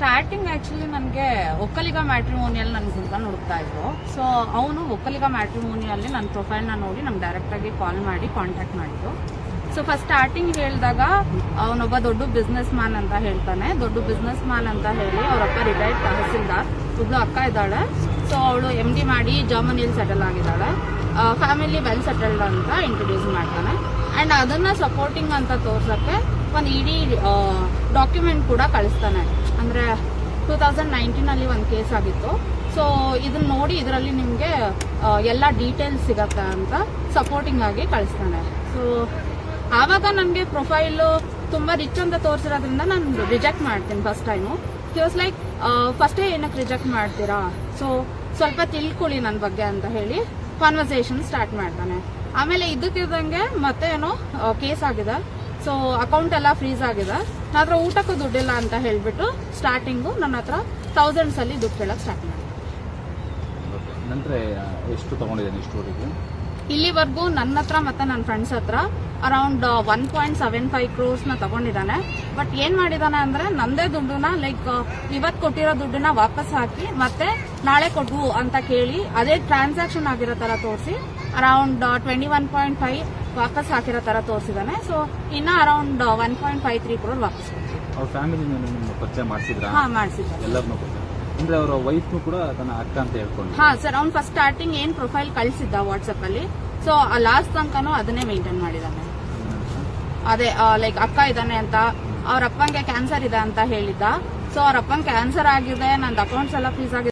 Starting actually ನನಗೆ ಒಕ್ಕಲಿಗ ಮ್ಯಾಟ್ರಿಮೋನಿಯಲ್ಲಿ ನನ್ನ ಹುಡುಗ ಹುಡುಕ್ತಾ ಇದ್ರು. ಸೊ ಅವನು ಒಕ್ಕಲಿಗ ಮ್ಯಾಟ್ರಿಮೋನಿಯಲ್ಲಿ ನನ್ನ ಪ್ರೊಫೈಲ್ನ ನೋಡಿ ನಮ್ಗೆ ಡೈರೆಕ್ಟಾಗಿ ಕಾಲ್ ಮಾಡಿ ಕಾಂಟ್ಯಾಕ್ಟ್ ಮಾಡಿದ್ದು. ಸೊ ಫಸ್ಟ್ ಸ್ಟಾರ್ಟಿಂಗ್ ಹೇಳಿದಾಗ ಅವನೊಬ್ಬ ದೊಡ್ಡ ಬಿಸ್ನೆಸ್ ಮ್ಯಾನ್ ಅಂತ ಹೇಳ್ತಾನೆ. ದೊಡ್ಡ ಬಿಸ್ನೆಸ್ ಮ್ಯಾನ್ ಅಂತ ಹೇಳಿ ಅವರಪ್ಪ ರಿಟೈರ್ಡ್ ತಹಸೀಲ್ದಾರ್. ಒಬ್ಳು ಅಕ್ಕ ಇದ್ದಾಳೆ. ಸೊ ಅವಳು ಎಂ ಡಿ ಮಾಡಿ ಜರ್ಮನಿಯಲ್ಲಿ ಸೆಟಲ್ ಆಗಿದ್ದಾಳೆ. ಫ್ಯಾಮಿಲಿ ವೆಲ್ ಸೆಟಲ್ಡ್ ಅಂತ ಇಂಟ್ರೊಡ್ಯೂಸ್ ಮಾಡ್ತಾನೆ. ಆ್ಯಂಡ್ ಅದನ್ನು ಸಪೋರ್ಟಿಂಗ್ ಅಂತ ತೋರ್ಸೋಕ್ಕೆ ಒಂದು ಇಡೀ ಡಾಕ್ಯುಮೆಂಟ್ ಕೂಡ ಕಳಿಸ್ತಾನೆ. ಅಂದರೆ ಟೂ ತೌಸಂಡ್ ನೈನ್ಟೀನಲ್ಲಿ ಒಂದು ಕೇಸ್ ಆಗಿತ್ತು. ಸೊ ಇದನ್ನ ನೋಡಿ ಇದರಲ್ಲಿ ನಿಮಗೆ ಎಲ್ಲ ಡೀಟೇಲ್ಸ್ ಸಿಗತ್ತೆ ಅಂತ ಸಪೋರ್ಟಿಂಗ್ ಆಗಿ ಕಳಿಸ್ತಾನೆ. ಸೊ ಆವಾಗ ನನಗೆ ಪ್ರೊಫೈಲು ತುಂಬ ರಿಚ್ ಅಂತ ತೋರಿಸಿರೋದ್ರಿಂದ ನಾನು ರಿಜೆಕ್ಟ್ ಮಾಡ್ತೀನಿ ಫಸ್ಟ್ ಟೈಮು ವಾಸ್ ಲೈಕ್ ಫಸ್ಟೇ ಏನಕ್ಕೆ ರಿಜೆಕ್ಟ್ ಮಾಡ್ತೀರಾ? ಸೊ ಸ್ವಲ್ಪ ತಿಳ್ಕೊಳ್ಳಿ ನನ್ನ ಬಗ್ಗೆ ಅಂತ ಹೇಳಿ ಕಾನ್ವರ್ಸೇಷನ್ ಸ್ಟಾರ್ಟ್ ಮಾಡ್ತಾನೆ. ಆಮೇಲೆ ಇದಕ್ಕಿದ್ದಂಗೆ ಮತ್ತೆ ಏನೋ ಕೇಸ್ ಆಗಿದೆ. ಸೊ ಅಕೌಂಟ್ ಎಲ್ಲ ಫ್ರೀಸ್ ಆಗಿದೆ. ನನ್ನ ಹತ್ರ ಊಟಕ್ಕೂ ದುಡ್ಡಿಲ್ಲ ಅಂತ ಹೇಳ್ಬಿಟ್ಟು ಸ್ಟಾರ್ಟಿಂಗು ನನ್ನ ಹತ್ರ ಥೌಸಂಡ್ಸ್ ಅಲ್ಲಿ ದುಡ್ಡು ಕೇಳಕ್ ಸ್ಟಾರ್ಟ್ ಮಾಡಿ ನಂತರ ಎಷ್ಟು ತಗೊಂಡಿದ್ದಾನೆ ಇಷ್ಟುವರೆಗೆ ಇಲ್ಲಿವರೆಗೂ ನನ್ನ ಹತ್ರ ಮತ್ತೆ ನನ್ನ ಫ್ರೆಂಡ್ಸ್ ಹತ್ರ around one point seven five ಕ್ರೋರ್ಸ್ನ ತಗೊಂಡಿದ್ದಾನೆ. ಬಟ್ ಏನ್ ಮಾಡಿದಾನೆ ಅಂದ್ರೆ ನಂದೇ ದುಡ್ಡನ್ನ ಲೈಕ್ ಇವತ್ ಕೊಟ್ಟಿರೋ ದುಡ್ಡನ್ನ ವಾಪಸ್ ಹಾಕಿ ಮತ್ತೆ ನಾಳೆ ಕೊಡು ಅಂತ ಕೇಳಿ ಅದೇ ಟ್ರಾನ್ಸಾಕ್ಷನ್ ಆಗಿರೋ ತರ ತೋರಿಸಿ around twenty one point five ವಾಪಸ್ ಹಾಕಿರೋ ತರ ತೋರಿಸಿದಾನೆ. ಸೊ ಇನ್ನ around one point five three crore ವಾಪಸ್ ಅವ್ರ ಫ್ಯಾಮಿಲಿ ಪರಿಚಯ ಮಾಡಿಸಿದ್ರ? ಹಾ ಮಾಡಿಸಿದ್ರು ಎಲ್ಲರನ್ನೂ ಅಂದ್ರೆ ಅವರ ವೈಫ್ನು ಕೂಡ ತನ್ನ ಅಕ್ಕ ಅಂತ ಹೇಳ್ಕೊಂಡು. ಹಾ ಸರ್ ಅವ್ನು ಫಸ್ಟ್ ಸ್ಟಾರ್ಟಿಂಗ್ ಏನ್ ಪ್ರೊಫೈಲ್ ಕಳಿಸಿದ್ದ ವಾಟ್ಸ್ಆಪ್ ಅಲ್ಲಿ? ಸೊ ಲಾಸ್ಟ್ ತನಕನೂ ಅದನ್ನೇ ಮೇಂಟೈನ್ ಮಾಡಿದಾನೆ. ಅದೇ ಲೈಕ್ ಅಕ್ಕ ಇದ್ದಾನೆ ಅಂತ ಅವ್ರ ಅಪ್ಪಂಗೆ ಕ್ಯಾನ್ಸರ್ ಇದೆ ಅಂತ ಹೇಳಿದ್ದ. ಸೊ ಅವ್ರ ಅಪ್ಪಂಗೆ ಕ್ಯಾನ್ಸರ್ ಆಗಿದೆ ನಂದು ಅಕೌಂಟ್ಸ್ ಎಲ್ಲ ಫ್ರೀಸ್ ಆಗಿದೆ.